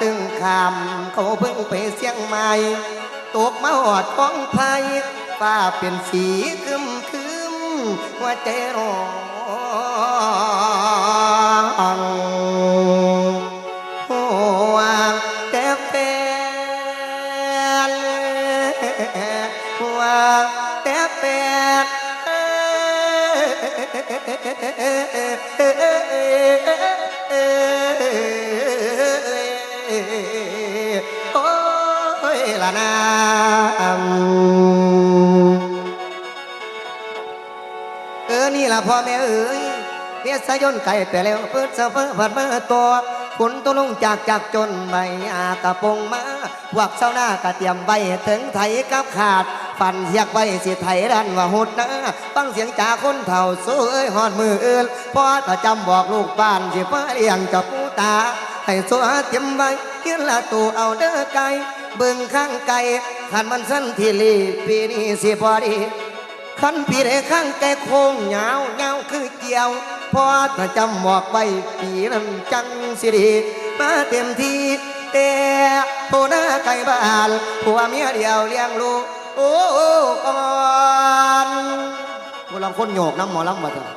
ตึงคำเขาเพิ่งไปเสียงใหม่ตกมาหอดของไผ่ฟ้าเป็นสีคึมคึมหัวใจร้อน วงแต่แฟนโอ้ยละนาเออนี่ล่ะพ่อแม่เอ๋ยเมียสายนไก่แต่แล้วเปิดเสฟอผัดเมื่อตัว ฝนตัวลงจากจากจนใบอากระปงมาพวกเช้าหน้ากะเตรียมใบถึงไถกับขาด ฟันเสียกใบสิไถดันว่าหุดนะฟังเสียงจากคนเฒ่าสู้เอ้ยหอดมืออื่นพ่อถ้าจำบอกลูกบ้านสิฟ้าเลี้ยงกับผู้ตา ให้สัวเตรียมไว้ยืนละตูเอาเด้อไก่เบิ่งข้างไก่ขันมันสั้นทีรีปีนี้สิพอดีขันปีได้ข้างแก่โค้งเหงาเหงาคือเกี่ยว พอถ้าจำหมอกไว้ปีนั้นจังสิดีมาเต็มที่แต่ผู้หน้าไก่บ้านผัวเมียเดียวเลี้ยงลูกโอ้ก่อนผู้ลำคนโยกน้ำหมอลำมาเถอะ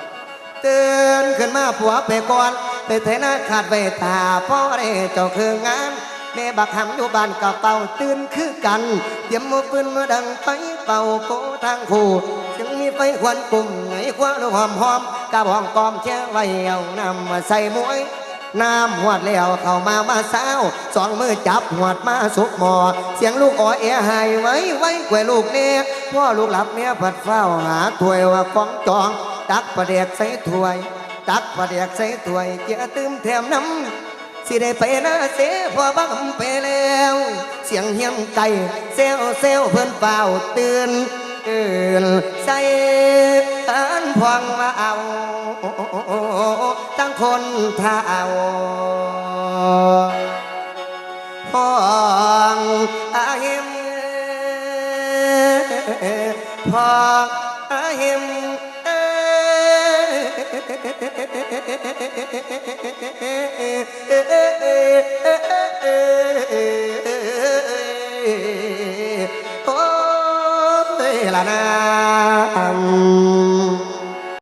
ตื่นขึ้นมาผัวไปก่อน ไปเทนาขาดไปตาพ่อได้เจ้าคืองานแม่บักหำอยู่บ้านกับเป่าตื่นคือกันเตรียมมือปืนมือดังไฟเป่าโกทางคู่จึงมีไฟควันกลุ่มไงคว้าลูกหอมหอม กระบองกอมแช่ไว้เอานำมาใส่มวยน้ำหวดแล้วเข้ามามาสาวสองมือจับหวดมาสุกหมอ เสียงลูกอ่อแอหายไว้ไว้กวลูกเนี่ยพ่อลูกหลับเนี่ยผัดเฝ้าหาถ้วยว่าของจอง ตักประเดกใส่ถ้วย ตักประเดกใส่ถ้วยเจียตื้มแถมน้ำสิได้ไปนะเสพอบังไปแล้ว เสียงเฮียงไก่เซลเซลเพิ่นเป่าตื่นเอินใส่ พองมาเอาตั้งคนท่าเอาพองอาหิมพองอาหิมโอ้ยละนะ